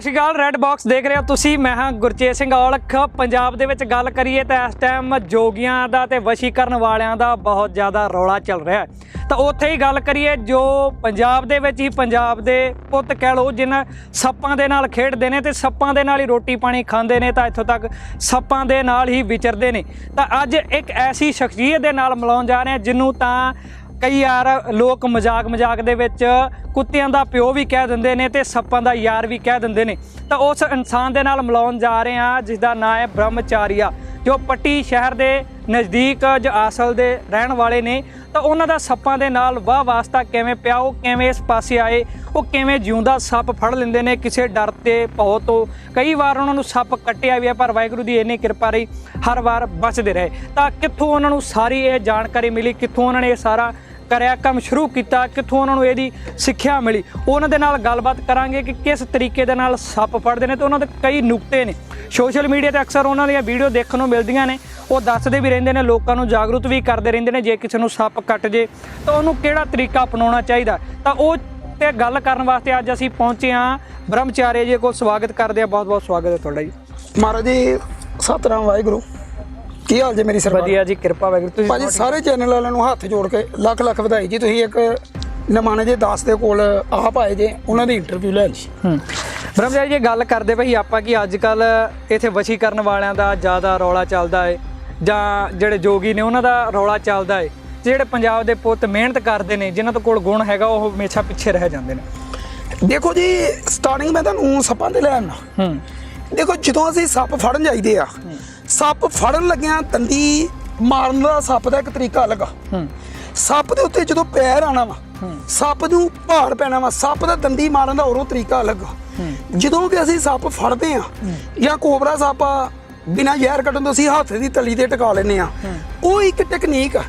ਸਤਿ ਸ਼੍ਰੀ ਅਕਾਲ red box ਦੇਖ ਰਹੇ ਹੋ ਤੁਸੀਂ, ਮੈਂ ਹਾਂ ਗੁਰਚੇਤ ਸਿੰਘ ਔਲਖ। ਪੰਜਾਬ ਦੇ ਵਿੱਚ ਗੱਲ ਕਰੀਏ ਤਾਂ ਇਸ ਟਾਈਮ ਜੋਗੀਆਂ ਦਾ ਤੇ ਵਸ਼ੀਕਰਨ ਵਾਲਿਆਂ ਦਾ ਬਹੁਤ ਜ਼ਿਆਦਾ ਰੌਲਾ ਚੱਲ ਰਿਹਾ ਹੈ। ਤਾਂ ਉੱਥੇ ਹੀ ਗੱਲ ਕਰੀਏ, ਜੋ ਪੰਜਾਬ ਦੇ ਵਿੱਚ ਹੀ ਪੰਜਾਬ ਦੇ ਪੁੱਤ ਕਹਿ ਲਓ, ਜਿਨ੍ਹਾਂ ਸੱਪਾਂ ਦੇ ਨਾਲ ਖੇਡਦੇ ਨੇ ਤੇ ਸੱਪਾਂ ਦੇ ਨਾਲ ਹੀ ਰੋਟੀ ਪਾਣੀ ਖਾਂਦੇ ਨੇ, ਤਾਂ ਇੱਥੋਂ ਤੱਕ ਸੱਪਾਂ ਦੇ ਨਾਲ ਹੀ ਵਿਚਰਦੇ ਨੇ। ਤਾਂ ਅੱਜ ਇੱਕ ਐਸੀ ਸ਼ਖਸੀਅਤ ਦੇ ਨਾਲ ਮਿਲਾਉਣ ਜਾ ਰਹੇ ਹਾਂ, ਜਿਹਨੂੰ ਤਾਂ ਕਈ ਯਾਰ ਲੋਕ ਮਜ਼ਾਕ ਮਜ਼ਾਕ ਦੇ ਵਿੱਚ ਕੁੱਤਿਆਂ ਦਾ ਪਿਓ ਵੀ ਕਹਿ ਦਿੰਦੇ ਨੇ ਤੇ ਸੱਪਾਂ ਦਾ ਯਾਰ ਵੀ ਕਹਿ ਦਿੰਦੇ ਨੇ। ਤਾਂ ਉਸ ਇਨਸਾਨ ਦੇ ਨਾਲ ਮਿਲਾਉਣ ਜਾ ਰਹੇ ਹਾਂ ਜਿਸ ਦਾ ਨਾਮ ਹੈ ਬ੍ਰਹਮਚਾਰੀਆ, ਜੋ ਪੱਟੀ ਸ਼ਹਿਰ ਦੇ ਨਜ਼ਦੀਕ ਜਆਸਲ ਦੇ ਰਹਿਣ ਵਾਲੇ ਨੇ, ਤਾਂ ਉਹਨਾਂ ਦਾ ਸੱਪਾਂ ਦੇ ਨਾਲ ਵਾਹ ਵਾਸਤਾ ਕਿਵੇਂ ਪਿਆ, ਉਹ ਕਿਵੇਂ ਇਸ ਪਾਸੇ ਆਏ, ਉਹ ਕਿਵੇਂ ਜਿਉਂਦਾ ਸੱਪ ਫੜ ਲੈਂਦੇ ਨੇ ਕਿਸੇ ਡਰ ਤੇ ਭੌ ਤੋਂ। ਕਈ ਵਾਰ ਉਹਨਾਂ ਨੂੰ ਸੱਪ ਕੱਟਿਆ ਵੀ ਹੈ, ਪਰ ਵਾਹਿਗੁਰੂ ਦੀ ਇੰਨੀ ਕਿਰਪਾ ਰਹੀ, ਹਰ ਵਾਰ ਬਚਦੇ ਰਹੇ। ਤਾਂ ਕਿੱਥੋਂ ਉਹਨਾਂ ਨੂੰ ਸਾਰੀ ਇਹ ਜਾਣਕਾਰੀ ਮਿਲੀ, ਕਿੱਥੋਂ ਉਹਨਾਂ ਨੇ ਇਹ ਸਾਰਾ ਕਰਿਆ, ਕੰਮ ਸ਼ੁਰੂ ਕੀਤਾ, ਕਿੱਥੋਂ ਉਹਨਾਂ ਨੂੰ ਇਹਦੀ ਸਿੱਖਿਆ ਮਿਲੀ। ਉਹਨਾਂ ਦੇ ਨਾਲ ਗੱਲਬਾਤ ਕਰਾਂਗੇ ਕਿ ਕਿਸ ਤਰੀਕੇ ਦੇ ਨਾਲ ਸੱਪ ਫੜਦੇ ਨੇ ਤੇ ਉਹਨਾਂ ਦੇ ਕਈ ਨੁਕਤੇ ਨੇ। ਸੋਸ਼ਲ ਮੀਡੀਆ ਤੇ ਅਕਸਰ ਉਹਨਾਂ ਦੀਆਂ ਵੀਡੀਓ ਦੇਖਣ ਨੂੰ ਮਿਲਦੀਆਂ ਨੇ। ਉਹ ਦੱਸਦੇ ਵੀ ਰਹਿੰਦੇ ਨੇ, ਲੋਕਾਂ ਨੂੰ ਜਾਗਰੂਕ ਵੀ ਕਰਦੇ ਰਹਿੰਦੇ ਨੇ, ਜੇ ਕਿਸੇ ਨੂੰ ਸੱਪ ਕੱਟ ਜੇ, ਤਾਂ ਉਹਨੂੰ ਕਿਹੜਾ ਤਰੀਕਾ ਅਪਣਾਉਣਾ ਚਾਹੀਦਾ? ਤਾਂ ਉਹ ਤੇ ਗੱਲ ਕਰਨ ਵਾਸਤੇ ਅੱਜ ਅਸੀਂ ਪਹੁੰਚੇ ਹਾਂ। ਬ੍ਰਹਮਚਾਰੀ ਜੀ ਕੋਲ ਸਵਾਗਤ ਕਰਦੇ ਆ ਬਹੁਤ ਬਹੁਤ ਸਵਾਗਤ ਹੈ ਤੁਹਾਡਾ ਜੀ। ਮਹਾਰਾਜ ਜੀ, ਸਤਨਾਮ ਵਾਹਿਗੁਰੂ। ਕੀ ਹਾਲ ਜੀ ਮੇਰੀ ਸਰਕਾਰ? ਵਧੀਆ ਜੀ ਕਿਰਪਾ ਵਾਹਿਗੁਰੂ ਤੁਸੀਂ ਭਾਜੀ ਸਾਰੇ ਚੈਨਲ ਵਾਲਿਆਂ ਨੂੰ ਹੱਥ ਜੋੜ ਕੇ ਲੱਖ ਲੱਖ ਵਧਾਈ ਜੀ। ਤੁਸੀਂ ਇੱਕ ਨਮਾਣੇ ਜੇ ਦਾਸ ਦੇ ਕੋਲ ਆਪ ਆਏ ਜੇ ਉਹਨਾਂ ਦੀ ਇੰਟਰਵਿਊ ਲੈਣ ਜੀ ਹੂੰ। ਬ੍ਰਹਮਚਾਰੀ ਜੀ ਗੱਲ ਕਰਦੇ ਭਈ ਆਪਾਂ ਕੀ ਅੱਜ ਕੱਲ ਇੱਥੇ ਵਸ਼ੀਕਰਨ ਵਾਲਿਆਂ ਦਾ ਜ਼ਿਆਦਾ ਰੌਲਾ ਚੱਲਦਾ ਹੈ ਜਾਂ ਜਿਹੜੇ ਜੋਗੀ ਨੇ ਉਹਨਾਂ ਦਾ ਰੌਲਾ ਚੱਲਦਾ ਹੈ ਜਿਹੜੇ ਪੰਜਾਬ ਦੇ ਪੁੱਤ ਮਿਹਨਤ ਕਰਦੇ ਨੇ ਜਿਨ੍ਹਾਂ ਤੋਂ ਕੋਲ ਗੁਣ ਹੈਗਾ ਉਹ ਹਮੇਸ਼ਾ ਪਿੱਛੇ ਰਹਿ ਜਾਂਦੇ ਨੇ। ਦੇਖੋ ਜੀ ਸਟਾਰਟਿੰਗ ਮੈਂ ਤੁਹਾਨੂੰ ਸੱਪਾਂ ਤੇ ਲੈ ਆਉਣਾ ਹੂੰ। ਦੇਖੋ ਜਦੋਂ ਅਸੀਂ ਸੱਪ ਫੜਨ ਜਾਈਦੇ ਆ ਸੱਪ ਫੜਨ ਲੱਗਿਆਂ ਦੰਦੀ ਮਾਰਨ ਦਾ ਸੱਪ ਦਾ ਇੱਕ ਤਰੀਕਾ ਅਲੱਗ ਹੂੰ। ਸੱਪ ਦੇ ਉੱਤੇ ਜਦੋਂ ਪੈਰ ਆਣਾ ਵਾ ਸੱਪ ਨੂੰ ਭਾਰ ਪੈਣਾ ਵਾ ਸੱਪ ਦਾ ਦੰਦੀ ਮਾਰਨ ਦਾ ਹੋਰੋਂ ਤਰੀਕਾ ਅਲੱਗ ਜਦੋਂ ਕਿ ਅਸੀਂ ਸੱਪ ਫੜਦੇ ਆ ਜਾਂ ਕੋਬਰਾ ਸੱਪ ਆ ਬਿਨਾਂ ਜ਼ਹਿਰ ਕੱਢਣ ਤੋਂ ਅਸੀਂ ਹੱਥ ਦੀ ਤਲੀ ਤੇ ਟਿਕਾ ਲੈਨੇ ਆ। ਉਹ ਇੱਕ ਟੈਕਨੀਕ ਆ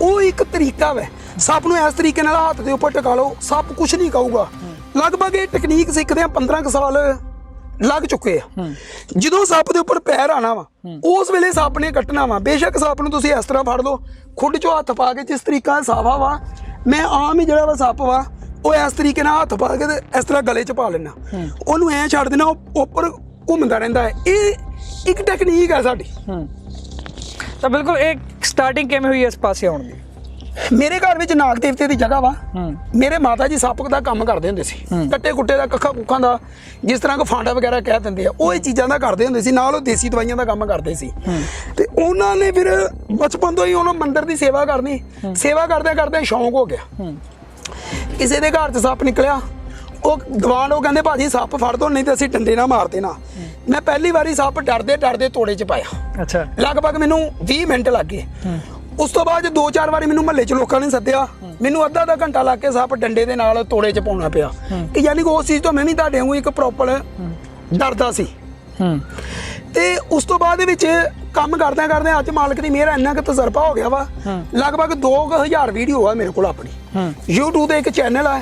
ਉਹ ਇੱਕ ਤਰੀਕਾ ਵੈ। ਸੱਪ ਨੂੰ ਇਸ ਤਰੀਕੇ ਨਾਲ ਹੱਥ ਦੇ ਉੱਪਰ ਟਿਕਾ ਲਓ ਸੱਪ ਕੁਝ ਨਹੀਂ ਕਹੂਗਾ। ਲਗਭਗ ਇਹ ਟੈਕਨੀਕ ਸਿੱਖਦੇ ਆ 15 ਕੁ ਸਾਲ ਲੱਗ ਚੁੱਕੇ ਆ। ਜਦੋਂ ਸੱਪ ਦੇ ਉੱਪਰ ਪੈਰ ਆਣਾ ਵਾ ਉਸ ਵੇਲੇ ਸੱਪ ਨੇ ਕੱਟਣਾ ਵਾ। ਬੇਸ਼ੱਕ ਸੱਪ ਨੂੰ ਤੁਸੀਂ ਇਸ ਤਰ੍ਹਾਂ ਫੜ ਲਓ ਖੁੱਡ 'ਚੋਂ ਹੱਥ ਪਾ ਕੇ ਜਿਸ ਤਰੀਕਾ ਸਾਵਾ ਵਾ ਮੈਂ ਆਮ ਹੀ ਜਿਹੜਾ ਵਾ ਸੱਪ ਵਾ ਉਹ ਇਸ ਤਰੀਕੇ ਨਾਲ ਹੱਥ ਪਾ ਕੇ ਤੇ ਇਸ ਤਰ੍ਹਾਂ ਗਲੇ 'ਚ ਪਾ ਲੈਣਾ ਉਹਨੂੰ ਐ ਛੱਡ ਦੇਣਾ ਉਹ ਉੱਪਰ ਘੁੰਮਦਾ ਰਹਿੰਦਾ ਹੈ। ਇਹ ਇੱਕ ਟੈਕਨੀਕ ਹੈ ਸਾਡੀ। ਤਾਂ ਬਿਲਕੁਲ ਇਹ ਸਟਾਰਟਿੰਗ ਕਿਵੇਂ ਹੋਈ ਇਸ ਪਾਸੇ ਆਉਣ ਦੀ? ਮੇਰੇ ਘਰ ਵਿੱਚ ਨਾਗ ਦੇਵਤੇ ਦੀ ਜਗ੍ਹਾ ਵਾ। ਮੇਰੇ ਮਾਤਾ ਜੀ ਸੱਪ ਦਾ ਕੰਮ ਕਰਦੇ ਹੁੰਦੇ ਸੀ। ਕੱਟੇ ਕੁੱਟੇ ਦਾ ਕੱਖਾ ਕੁੱਖਾਂ ਦਾ ਜਿਸ ਤਰ੍ਹਾਂ ਕੋ ਫਾਂਡਾ ਵਗੈਰਾ ਕਹਿ ਦਿੰਦੇ ਆ ਉਹ ਇਹ ਚੀਜ਼ਾਂ ਦਾ ਕਰਦੇ ਹੁੰਦੇ ਸੀ। ਨਾਲ ਉਹ ਦੇਸੀ ਦਵਾਈਆਂ ਦਾ ਕੰਮ ਕਰਦੇ ਸੀ। ਤੇ ਉਹਨਾਂ ਨੇ ਫਿਰ ਬਚਪਨ ਤੋਂ ਹੀ ਉਹਨਾਂ ਮੰਦਿਰ ਦੀ ਸੇਵਾ ਕਰਨੀ। ਸੇਵਾ ਕਰਦੇ ਕਰਦੇ ਸ਼ੌਂਕ ਹੋ ਗਿਆ। ਕਿਸੇ ਦੇ ਘਰ 'ਚ ਸੱਪ ਨਿਕਲਿਆ। ਉਹ ਦੀਵਾਨ ਉਹ ਕਹਿੰਦੇ ਭਾਜੀ ਸੱਪ ਫੜ ਦੋ ਨਹੀਂ ਤੇ ਅਸੀਂ ਡੰਡੇ ਨਾਲ ਮਾਰ ਦੇਣਾ। ਮੈਂ ਪਹਿਲੀ ਵਾਰੀ ਸੱਪ ਡਰਦੇ ਡਰਦੇ ਤੋੜੇ 'ਚ ਪਾਇਆ। ਅੱਛਾ। ਲਗਭਗ ਮੈਨੂੰ 20 ਮਿੰਟ ਲੱਗ ਉਸ ਤੋਂ ਬਾਅਦ ਦੋ ਚਾਰ ਵਾਰੀ ਮੈਨੂੰ ਮਹੱਲੇ 'ਚ ਲੋਕਾਂ ਨੇ ਸੱਦਿਆ। ਮੈਨੂੰ ਅੱਧਾ ਅੱਧਾ ਘੰਟਾ ਲੱਗ ਕੇ ਸੱਪ ਡੰਡੇ ਦੇ ਨਾਲ ਤੋੜੇ 'ਚ ਪਾਉਣਾ ਪਿਆ। ਕਿ ਯਾਨੀ ਕਿ ਉਸ ਚੀਜ਼ ਤੋਂ ਮੈਂ ਵੀ ਤੁਹਾਡੇ ਵਾਂਗੂ ਇੱਕ ਪ੍ਰੋਪਰ ਡਰਦਾ ਸੀ। ਤੇ ਉਸ ਤੋਂ ਬਾਅਦ ਦੇ ਵਿੱਚ ਕੰਮ ਕਰਦਿਆਂ ਕਰਦਿਆਂ ਅੱਜ ਮਾਲਕ ਦੀ ਮਿਹਰ ਇੰਨਾ ਕਿ ਤਜਰਬਾ ਹੋ ਗਿਆ ਵਾ। ਲਗਭਗ 2000 ਵੀਡੀਓ ਆ ਮੇਰੇ ਕੋਲ ਆਪਣੀ। YouTube ਤੇ ਇੱਕ ਚੈਨਲ ਆ।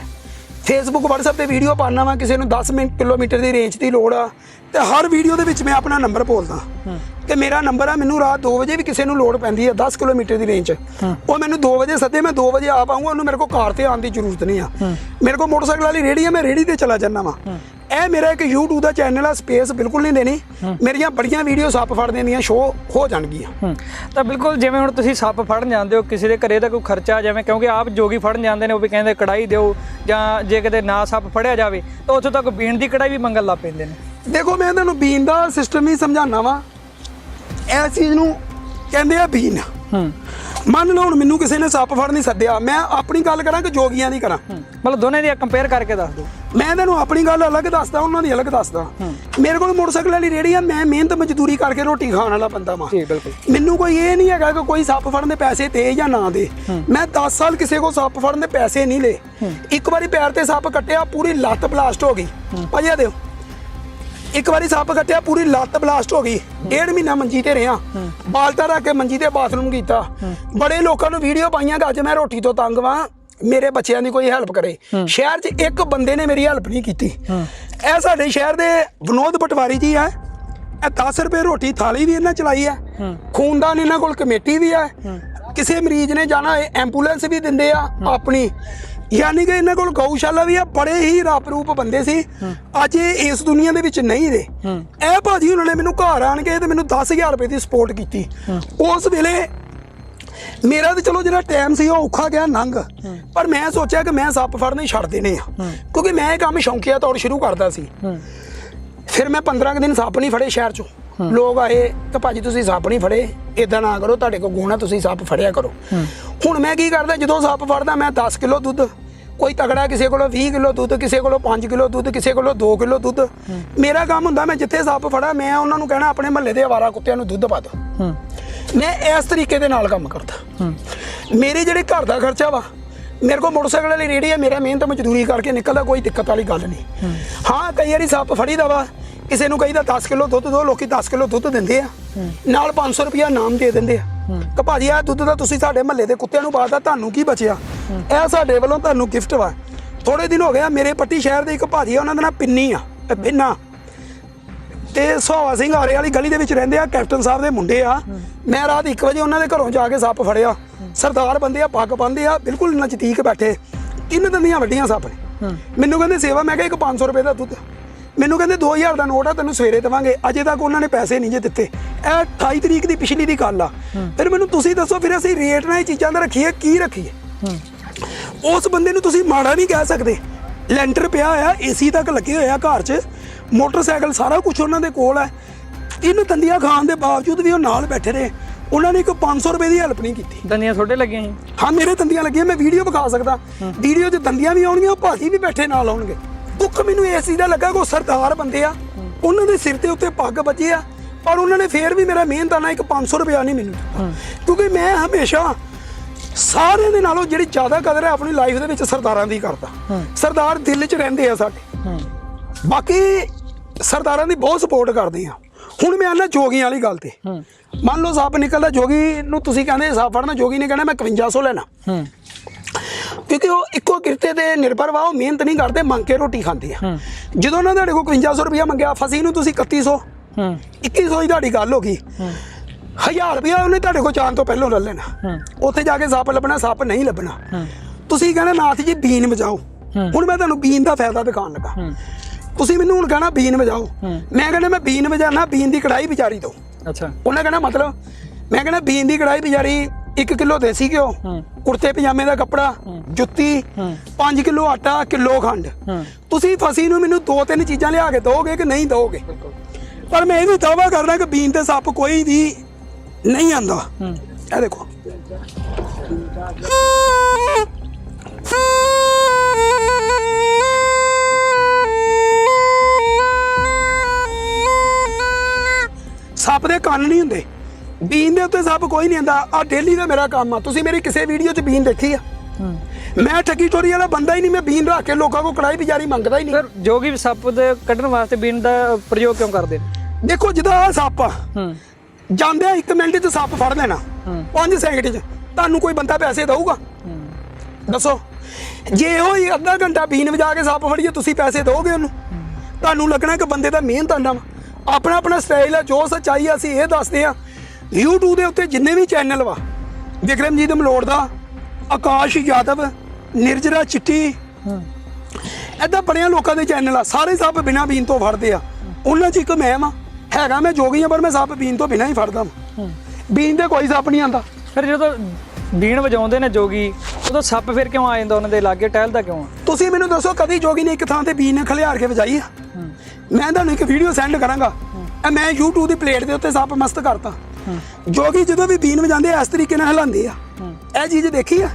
Facebook WhatsApp ਤੇ ਵੀਡੀਓ ਪਾਉਣਾ ਵਾ ਕਿਸੇ ਨੂੰ 10 ਮਿੰਟ ਕਿਲੋਮੀਟਰ ਦੀ ਰੇਂਜ ਦੀ ਲੋੜ ਆ। ਤੇ ਹਰ ਵੀਡੀਓ ਦੇ ਵਿੱਚ ਮੈਂ ਆਪਣਾ ਨੰਬਰ ਬੋਲਦਾ। ਕਿ ਮੇਰਾ ਨੰਬਰ ਆ ਮੈਨੂੰ ਰਾਤ 2 ਵਜੇ ਵੀ ਕਿਸੇ ਨੂੰ ਲੋੜ ਪੈਂਦੀ ਆ 10 ਕਿਲੋਮੀਟਰ ਦੀ ਰੇਂਜ 'ਚ ਉਹ ਮੈਨੂੰ 2 ਵਜੇ ਸੱਦੇ ਮੈਂ 2 ਵਜੇ ਆ ਪਾਉਂਗਾ ਉਹਨੂੰ ਮੇਰੇ ਕੋਲ ਕਾਰ ਤੇ ਆਉਣ ਦੀ ਜ਼ਰੂਰਤ ਨਹੀਂ ਆ। ਮੇਰੇ ਕੋਲ ਮੋਟਰਸਾਈਕਲ ਵਾਲੀ ਰੇੜੀ ਆ ਮੈਂ ਰੇੜੀ ਤੇ ਚਲਾ ਜਾਂਦਾ ਵਾ। ਇਹ ਮੇਰਾ ਇੱਕ YouTube ਦਾ ਚੈਨਲ ਆ ਸਪੇਸ ਬਿਲਕੁਲ ਨਹੀਂ ਦੇਣੀ। ਮੇਰੀਆਂ ਬੜੀਆਂ ਵੀਡੀਓ ਸੱਪ ਫੜਦੇ ਦੀਆਂ ਸ਼ੋ ਹੋ ਜਾਣਗੀਆਂ। ਤਾਂ ਬਿਲਕੁਲ ਜਿਵੇਂ ਹੁਣ ਤੁਸੀਂ ਸੱਪ ਫੜਨ ਜਾਂਦੇ ਹੋ ਕਿਸੇ ਦੇ ਘਰੇ ਤਾਂ ਕੋਈ ਖਰਚਾ ਜਿਵੇਂ ਕਿਉਂਕਿ ਆਪ ਜੋਗੀ ਫੜਨ ਜਾਂਦੇ ਨੇ ਉਹ ਵੀ ਕਹਿੰਦੇ ਕੜਾਈ ਦਿਓ ਜਾਂ ਜੇ ਕਿਤੇ ਨਾ ਸੱਪ ਫੜਿਆ ਜਾਵੇ ਤਾਂ ਉੱਥੋਂ ਤੱਕ ਬੀਣ ਦੀ ਕੜਾਈ ਵੀ ਮੰਗਣ ਲੱਗ ਪੈਂਦੇ ਨੇ। ਦੇਖੋ ਮੈਂ ਤੁਹਾਨੂੰ ਬੀਨ ਦਾ ਸਿਸਟਮ ਹੀ ਸਮਝਾਉਣਾ ਵਾ। ਇਸ ਚੀਜ਼ ਨੂੰ ਕਹਿੰਦੇ ਆ ਬੀਨ। ਹੂੰ। ਮੰਨ ਲਓ ਹੁਣ ਮੈਨੂੰ ਕਿਸੇ ਨੇ ਸੱਪ ਫੜਨੀ ਸੱਦਿਆ ਮੈਂ ਆਪਣੀ ਗੱਲ ਕਰਾਂ ਕਿ ਜੋਗੀਆਂ ਦੀ ਕਰਾਂ? ਮਤਲਬ ਦੋਨੇ ਦੀ ਕੰਪੇਅਰ ਕਰਕੇ ਦੱਸ ਦਿਓ। ਮੈਂ ਤੁਹਾਨੂੰ ਆਪਣੀ ਗੱਲ ਅਲੱਗ ਦੱਸਦਾ ਉਹਨਾਂ ਦੀ ਅਲੱਗ ਦੱਸਦਾ। ਮੇਰੇ ਕੋਲ ਮੋਟਰਸਾਈਕਲ ਵਾਲੀ ਰੇੜੀ ਆ ਮੈਂ ਮਿਹਨਤ ਮਜ਼ਦੂਰੀ ਕਰਕੇ ਰੋਟੀ ਖਾਣ ਵਾਲਾ ਬੰਦਾ ਵਾਂ। ਜੀ ਬਿਲਕੁਲ। ਮੈਨੂੰ ਕੋਈ ਇਹ ਨਹੀਂ ਹੈਗਾ ਕਿ ਕੋਈ ਸੱਪ ਫੜਨ ਦੇ ਪੈਸੇ ਦੇ ਜਾਂ ਨਾ ਦੇ। ਮੈਂ 10 ਸਾਲ ਕਿਸੇ ਕੋਲ ਸੱਪ ਫੜਨ ਦੇ ਪੈਸੇ ਨਹੀਂ ਲਏ। ਇੱਕ ਵਾਰੀ ਪੈਰ ਤੇ ਸੱਪ ਕੱਟਿਆ ਪੂਰੀ ਲੱਤ ਬਲਾਸਟ ਹੋ ਗਈ। ਭਾਜੀ ਆ ਦਿਓ। ਇੱਕ ਵਾਰੀ ਸੱਪ ਕੱਟਿਆ, ਪੂਰੀ ਲੱਤ ਬਲਾਸਟ ਹੋ ਗਈ। ਡੇਢ ਮਹੀਨਾ ਮੰਜੀ ਤੇ ਰਿਆਂ ਬਾਲਟਾ ਰੱਖ ਕੇ ਮੰਜੀ ਤੇ ਬਾਥਰੂਮ ਕੀਤਾ। ਬੜੇ ਲੋਕਾਂ ਨੂੰ ਵੀਡੀਓ ਪਾਈਆਂ ਕਿ ਮੈਂ ਰੋਟੀ ਤੋਂ ਤੰਗ ਵਾਂ। ਮੇਰੇ ਬੱਚਿਆਂ ਦੀ ਕੋਈ ਹੈਲਪ ਕਰੇ। ਸ਼ਹਿਰ 'ਚ ਇੱਕ ਬੰਦੇ ਨੇ ਮੇਰੀ ਹੈਲਪ ਨਹੀਂ ਕੀਤੀ। ਇਹ ਸਾਡੇ ਸ਼ਹਿਰ ਦੇ ਵਿਨੋਦ ਪਟਵਾਰੀ ਜੀ ਆ। ਇਹ 10 ਰੁਪਏ ਰੋਟੀ ਥਾਲੀ ਵੀ ਇਹਨਾਂ ਚਲਾਈ ਹੈ ਖੂਨਦਾਨ ਇਹਨਾਂ ਕੋਲ ਕਮੇਟੀ ਵੀ ਹੈ ਕਿਸੇ ਮਰੀਜ਼ ਨੇ ਜਾਣਾ ਹੈ ਐਂਬੂਲੈਂਸ ਵੀ ਦਿੰਦੇ ਆ ਆਪਣੀ। ਯਾਨੀ ਕਿ ਇਹਨਾਂ ਕੋਲ ਗਊਸ਼ਾਲਾ ਵੀ ਆ ਬੜੇ ਹੀ ਰੱਬ ਰੂਪ ਬੰਦੇ ਸੀ। ਅੱਜ ਇਹ ਇਸ ਦੁਨੀਆ ਦੇ ਵਿੱਚ ਨਹੀਂ ਰਹੇ। ਇਹ ਭਾਜੀ ਉਹਨਾਂ ਨੇ ਮੈਨੂੰ ਘਰ ਆਣ ਕੇ ਤੇ ਮੈਨੂੰ 10000 ਰੁਪਏ ਦੀ ਸਪੋਰਟ ਕੀਤੀ। ਉਸ ਵੇਲੇ ਮੇਰਾ ਤੇ ਚਲੋ ਜਿਹੜਾ ਟਾਈਮ ਸੀ ਉਹ ਔਖਾ ਗਿਆ ਨੰਗ। ਪਰ ਮੈਂ ਸੋਚਿਆ ਕਿ ਮੈਂ ਸੱਪ ਫੜਨੇ ਹੀ ਛੱਡ ਦੇਣੇ ਆ। ਕਿਉਂਕਿ ਮੈਂ ਇਹ ਕੰਮ ਸ਼ੌਂਕੀਆ ਤੌਰ ਸ਼ੁਰੂ ਕਰਦਾ ਸੀ। ਫਿਰ ਮੈਂ 15 ਕੁ ਦਿਨ ਸੱਪ ਨਹੀਂ ਫੜੇ ਸ਼ਹਿਰ ਚੋਂ। ਲੋਕ ਆਏ ਕਿ ਭਾਜੀ ਤੁਸੀਂ ਸੱਪ ਨਹੀਂ ਫੜੇ ਇਦਾਂ ਨਾ ਕਰੋ ਤੁਹਾਡੇ ਕੋਲ ਗੁਣ ਤੁਸੀਂ ਸੱਪ ਫੜਿਆ ਕਰੋ। ਹੁਣ ਮੈਂ ਕੀ ਕਰਦਾ ਜਦੋਂ ਸੱਪ ਫੜਦਾ ਮੈਂ 10 ਕਿਲੋ ਦੁੱਧ ਕੋਈ ਤਗੜਾ ਕਿਸੇ ਕੋਲੋਂ 20 ਕਿਲੋ ਦੁੱਧ ਕਿਸੇ ਕੋਲੋਂ 5 ਕਿਲੋ ਦੁੱਧ ਕਿਸੇ ਕੋਲੋਂ 2 ਕਿਲੋ ਦੁੱਧ ਮੇਰਾ ਕੰਮ ਹੁੰਦਾ ਮੈਂ ਜਿੱਥੇ ਸੱਪ ਫੜਾ ਮੈਂ ਉਹਨਾਂ ਨੂੰ ਕਹਿਣਾ ਆਪਣੇ ਮਹੱਲੇ ਦੇ ਆਵਾਰਾ ਕੁੱਤਿਆਂ ਨੂੰ ਦੁੱਧ ਪਾ ਦਿਓ। ਮੈਂ ਇਸ ਤਰੀਕੇ ਦੇ ਨਾਲ ਕੰਮ ਕਰਦਾ। ਮੇਰੇ ਜਿਹੜੇ ਘਰ ਦਾ ਖਰਚਾ ਵਾ ਮੇਰੇ ਕੋਲ ਮੋਟਰਸਾਈਕਲ ਵਾਲੀ ਰੇੜੀ ਹੈ ਮੇਰਾ ਮਿਹਨਤ ਮਜ਼ਦੂਰੀ ਕਰਕੇ ਨਿਕਲਦਾ ਕੋਈ ਦਿੱਕਤ ਵਾਲੀ ਗੱਲ ਨਹੀਂ। ਹਾਂ ਕਈ ਵਾਰੀ ਸੱਪ ਫੜੀਦਾ ਵਾ ਕਿਸੇ ਨੂੰ ਕਹੀਦਾ 10 ਕਿਲੋ ਦੁੱਧ ਦਿਓ ਲੋਕੀ 10 ਕਿਲੋ ਦੁੱਧ ਦਿੰਦੇ ਆ। ਨਾਲ 500 ਰੁਪਿਆ ਨਾਮ ਦੇ ਦਿੰਦੇ ਆ। ਕਿ ਭਾਜੀ ਆ ਦੁੱਧ ਦਾ ਤੁਸੀਂ ਸਾਡੇ ਮਹੱਲੇ ਦੇ ਕੁੱਤਿਆਂ ਨੂੰ ਪਾਤਾ ਤੁਹਾਨੂੰ ਕੀ ਬਚਿਆ? ਇਹ ਸਾਡੇ ਵੱਲੋਂ ਤੁਹਾਨੂੰ ਗਿਫਟ ਵਾ। ਥੋੜੇ ਦਿਨ ਹੋ ਗਿਆ ਮੇਰੇ ਪੱਟੀ ਸ਼ਹਿਰ ਦੇ ਇੱਕ ਭਾਜੀ ਆ ਉਹਨਾਂ ਦਾ ਨਾਂ ਪਿੰਨੀ ਆ ਪਿੰਨਾ। ਤੇ ਸੋਹਾ ਸਿੰਘ ਆਰੇ ਵਾਲੀ ਗਲੀ ਦੇ ਵਿੱਚ ਰਹਿੰਦੇ ਆ ਕੈਪਟਨ ਸਾਹਿਬ ਦੇ ਮੁੰਡੇ ਆ। ਮੈਂ ਰਾਤ 1 ਵਜੇ ਉਹਨਾਂ ਦੇ ਘਰੋਂ ਜਾ ਕੇ ਸੱਪ ਫੜਿਆ। ਸਰਦਾਰ ਬੰਦੇ ਆ ਪੱਗ ਬੰਦੇ ਆ ਬਿਲਕੁਲ ਨਜ਼ਦੀਕ ਬੈਠੇ। ਤਿੰਨ ਦੰਦੀਆਂ ਵੱਡੀਆਂ ਸੱਪ ਨੇ। ਮੈਨੂੰ ਕਹਿੰਦੇ ਸੇਵਾ ਮੈਂ ਕਿਹਾ ਇੱਕ 500 ਰੁਪਏ ਦਾ ਦੁੱਧ। ਮੈਨੂੰ ਕਹਿੰਦੇ 2000 ਦਾ ਨੋਟ ਆ ਤੈਨੂੰ ਸਵੇਰੇ ਦੇਵਾਂਗੇ। ਅਜੇ ਤੱਕ ਉਹਨਾਂ ਨੇ ਪੈਸੇ ਨਹੀਂ ਜੇ ਦਿੱਤੇ। ਇਹ 28 ਤਰੀਕ ਦੀ ਪਿਛਲੀ ਦੀ ਗੱਲ ਆ। ਫਿਰ ਮੈਨੂੰ ਤੁਸੀਂ ਦੱਸੋ ਫਿਰ ਅਸੀਂ ਰੇਟ ਨਾਲ ਇਹ ਚੀਜ਼ਾਂ ਦਾ ਰੱਖੀਏ ਕੀ ਰੱਖੀਏ? ਉਸ ਬੰਦੇ ਨੂੰ ਤੁਸੀਂ ਮਾੜਾ ਨਹੀਂ ਕਹਿ ਸਕਦੇ। ਲੈਂਟਰ ਪਿਆ ਹੋਇਆ ਏਸੀ ਤੱਕ ਲੱਗੇ ਹੋਇਆ ਘਰ 'ਚ। ਮੋਟਰਸਾਈਕਲ ਸਾਰਾ ਕੁਝ ਉਹਨਾਂ ਦੇ ਕੋਲ ਹੈ ਤਿੰਨ ਦੰਦੀਆਂ ਖਾਣ ਦੇ ਬਾਵਜੂਦ ਵੀ ਉਹ ਨਾਲ ਬੈਠੇ ਰਹੇ। ਉਹਨਾਂ ਨੇ ਇੱਕ 500 ਰੁਪਏ ਦੀ ਹੈਲਪ ਨਹੀਂ ਕੀਤੀ। ਦੰਦੀਆਂ ਤੁਹਾਡੇ ਲੱਗੀਆਂ ਜੀ ਹਾਂ ਮੇਰੇ ਦੰਦੀਆਂ ਲੱਗੀਆਂ ਮੈਂ ਵੀਡੀਓ ਵਿਖਾ ਸਕਦਾ। ਵੀਡੀਓ 'ਚ ਦੰਦੀਆਂ ਵੀ ਆਉਣਗੀਆਂ ਉਹ ਭਾਜੀ ਵੀ ਬੈਠੇ ਨਾਲ ਆਉਣਗੇ। ਦੁੱਖ ਮੈਨੂੰ ਇਸ ਚੀਜ਼ ਦਾ ਲੱਗਾ ਕਿ ਉਹ ਸਰਦਾਰ ਬੰਦੇ ਆ। ਉਹਨਾਂ ਦੇ ਸਿਰ ਤੇ ਉੱਤੇ ਪੱਗ ਬੱਜੀ ਆ ਪਰ ਉਹਨਾਂ ਨੇ ਫੇਰ ਵੀ ਮੇਰਾ ਮਿਹਨਤਾਨਾ ਇੱਕ 500 ਰੁਪਇਆ ਨਹੀਂ ਮੈਨੂੰ ਦਿੱਤਾ ਕਿਉਂਕਿ ਮੈਂ ਹਮੇਸ਼ਾ ਸਾਰਿਆਂ ਦੇ ਨਾਲੋਂ ਜਿਹੜੀ ਜ਼ਿਆਦਾ ਕਦਰ ਹੈ ਆਪਣੀ ਲਾਈਫ ਦੇ ਵਿੱਚ ਸਰਦਾਰਾਂ ਦੀ ਕਰਦਾ। ਸਰਦਾਰ ਦਿਲ 'ਚ ਰਹਿੰਦੇ ਆ ਸਾਡੇ। ਬਾਕੀ ਸਰਦਾਰਾਂ ਦੀ ਬਹੁਤ ਸਪੋਰਟ ਕਰਦੇ ਆ। ਹੁਣ ਮੈਂ ਆਣਾ ਜੋਗੀਆਂ ਵਾਲੀ ਗੱਲ ਤੇ। ਮੰਨ ਲਓ ਸੱਪ ਨਿਕਲਦਾ ਜੋਗੀ ਨੂੰ ਤੁਸੀਂ ਕਹਿੰਦੇ ਸੱਪ ਫੜਨਾ ਜੋਗੀ ਨੇ ਕਹਿਣਾ ਮੈਂ 5100 ਲੈਣਾ। ਕਿਉਂਕਿ ਉਹ ਇੱਕੋ ਕਿਰਤੇ ਤੇ ਨਿਰਭਰ ਵਾ ਉਹ ਮਿਹਨਤ ਨਹੀਂ ਕਰਦੇ ਮੰਗ ਕੇ ਰੋਟੀ ਖਾਂਦੇ ਆ। ਜਦੋਂ ਉਹਨਾਂ ਤੁਹਾਡੇ ਕੋਲ 5100 ਰੁਪਇਆ ਮੰਗਿਆ ਫਸੀ ਨੂੰ ਤੁਸੀਂ 3100 2100 ਦੀ ਤੁਹਾਡੀ ਗੱਲ ਹੋ ਗਈ। ਹਜ਼ਾਰ ਰੁਪਇਆ ਉਹਨੇ ਤੁਹਾਡੇ ਕੋਲ ਜਾਣ ਤੋਂ ਪਹਿਲਾਂ ਲੈ ਲੈਣਾ। ਉੱਥੇ ਜਾ ਕੇ ਸੱਪ ਲੱਭਣਾ ਸੱਪ ਨਹੀਂ ਲੱਭਣਾ। ਤੁਸੀਂ ਕਹਿਣਾ ਨਾਥ ਜੀ ਬੀਨ ਵਜਾਓ। ਹੁਣ ਮੈਂ ਤੁਹਾਨੂੰ ਬੀਨ ਦਾ ਫਾਇਦਾ ਦਿਖਾਉਣ ਲੱਗਾ। ਤੁਸੀਂ ਮੈਨੂੰ ਹੁਣ ਕਹਿਣਾ ਬੀਨ ਵਜਾਓ। ਮੈਂ ਕਹਿੰਦਾ ਮੈਂ ਬੀਨ ਵਜਾਣਾ ਬੀਨ ਦੀ ਕੜਾਈ ਵਿਚਾਰੀ ਦੋ ਅੱਛਾ। ਉਹਨੇ ਕਹਿਣਾ ਮਤਲਬ ਮੈਂ ਕਹਿੰਦਾ ਬੀਨ ਦੀ ਕੜਾਈ ਵਿਚਾਰੀ 1 ਕਿਲੋ ਦੇਸੀ ਘਿਓ ਕੁੜਤੇ ਪਜਾਮੇ ਦਾ ਕੱਪੜਾ ਜੁੱਤੀ 5 ਕਿਲੋ ਆਟਾ ਕਿਲੋ ਖੰਡ। ਤੁਸੀਂ ਫਸੀ ਨੂੰ ਮੈਨੂੰ ਦੋ ਤਿੰਨ ਚੀਜ਼ਾਂ ਲਿਆ ਕੇ ਦੋਗੇ ਕਿ ਨਹੀਂ ਦੋਗੇ ਪਰ ਮੈਂ ਇਹ ਵੀ ਦਾਵਾ ਕਰਦਾ ਕਿ ਬੀਨ ਤੇ ਸੱਪ ਕੋਈ ਵੀ ਨਹੀਂ ਆਂਦਾ। ਇਹ ਦੇਖੋ। ਸੱਪ ਦੇ ਕੰਨ ਨਹੀਂ ਹੁੰਦੇ। ਬੀਨ ਦੇ ਉੱਤੇ ਸੱਪ ਕੋਈ ਨਹੀਂ ਆਂਦਾ ਆ ਡੇਲੀ ਦਾ ਮੇਰਾ ਕੰਮ ਆ। ਤੁਸੀਂ ਮੇਰੀ ਕਿਸੇ ਵੀਡੀਓ 'ਚ ਬੀਨ ਦੇਖੀ ਆ? ਮੈਂ ਠੱਗੀ ਟੋਰੀ ਵਾਲਾ ਬੰਦਾ ਹੀ ਨਹੀਂ ਮੈਂ ਬੀਨ ਰੱਖ ਕੇ ਲੋਕਾਂ ਕੋਲ ਕੜਾਈ ਬਿਜਾਰੀ ਮੰਗਦਾ ਹੀ ਨਹੀਂ। ਸਰ ਜੋਗੀ ਸੱਪ ਦੇ ਕੱਢਣ ਵਾਸਤੇ ਬੀਨ ਦਾ ਪ੍ਰਯੋਗ ਕਿਉਂ ਕਰਦੇ ਨੇ? ਦੇਖੋ ਜਿਹਦਾ ਆਹ ਸੱਪ ਆ ਜਾਂਦੇ ਆ 1 ਮਿੰਟ 'ਚ ਸੱਪ ਫੜ ਲੈਣਾ। 5 ਸੈਕਿੰਡ 'ਚ। ਤੁਹਾਨੂੰ ਕੋਈ ਬੰਦਾ ਪੈਸੇ ਦਊਗਾ? ਦੱਸੋ। ਜੇ ਉਹ ਹੀ ਅੱਧਾ ਘੰਟਾ ਬੀਨ ਵਜਾ ਕੇ ਸੱਪ ਫੜੀਏ ਤੁਸੀਂ ਪੈਸੇ ਦੋਗੇ ਉਹਨੂੰ? ਤੁਹਾਨੂੰ ਲੱਗਣਾ ਕਿ ਬੰਦੇ ਦਾ ਮਿਹਨਤ ਆਂਦਾ ਵਾ। ਆਪਣਾ ਆਪਣਾ ਸਟਾਈਲ ਆ ਜੋ ਸੱਚਾਈ ਆ ਅਸੀਂ ਇਹ ਦੱਸਦੇ ਆ YouTube ਦੇ ਉੱਤੇ ਜਿੰਨੇ ਵੀ ਚੈਨਲ ਵਾ ਵਿਕਰਮਜੀਤ ਮਲੋੜ ਦਾ ਆਕਾਸ਼ ਯਾਦਵ ਨਿਰਜਰਾ ਚਿੱਟੀ ਐਦਾਂ ਬੜਿਆਂ ਲੋਕਾਂ ਦੇ ਚੈਨਲ ਆ ਸਾਰੇ ਸੱਪ ਬਿਨਾਂ ਬੀਨ ਤੋਂ ਫੜਦੇ ਆ। ਉਹਨਾਂ 'ਚ ਇੱਕ ਮੈਂ ਵਾਂ ਹੈਗਾ ਮੈਂ ਜੋਗੀ ਆ ਪਰ ਮੈਂ ਸੱਪ ਬੀਨ ਤੋਂ ਬਿਨਾਂ ਹੀ ਫੜਦਾ ਵਾਂ। ਬੀਨ ਦੇ ਕੋਈ ਸੱਪ ਨਹੀਂ ਆਂਦਾ। ਫਿਰ ਜਦੋਂ ਬੀਨ ਵਜਾਉਂਦੇ ਨੇ ਜੋਗੀ ਉਦੋਂ ਸੱਪ ਫਿਰ ਕਿਉਂ ਆ ਜਾਂਦਾ ਉਹਨਾਂ ਦੇ ਲਾਗੇ ਟਹਿਲਦਾ ਕਿਉਂ ਆ? ਤੁਸੀਂ ਮੈਨੂੰ ਦੱਸੋ ਕਦੀ ਜੋਗੀ ਨੇ ਇੱਕ ਥਾਂ ਤੇ ਬੀਨ ਖਲਿਆਰ ਕੇ ਵਜਾਈ ਆ? ਮੈਂ ਤੁਹਾਨੂੰ ਇੱਕ ਵੀਡੀਓ ਸੈਂਡ ਕਰਾਂਗਾ। ਮੈਂ YouTube ਦੀ ਪਲੇਟ ਦੇ ਉੱਤੇ ਸੱਪ ਮਸਤ ਕਰਤਾ। ਜੋਗੀ ਜਦੋਂ ਵੀ ਬੀਨ ਵਜਾਉਂਦੇ ਆ, ਇਸ ਤਰੀਕੇ ਨਾਲ ਹਿਲਾਉਂਦੇ ਆ। ਇਹ ਚੀਜ਼ ਦੇਖੀ ਆ?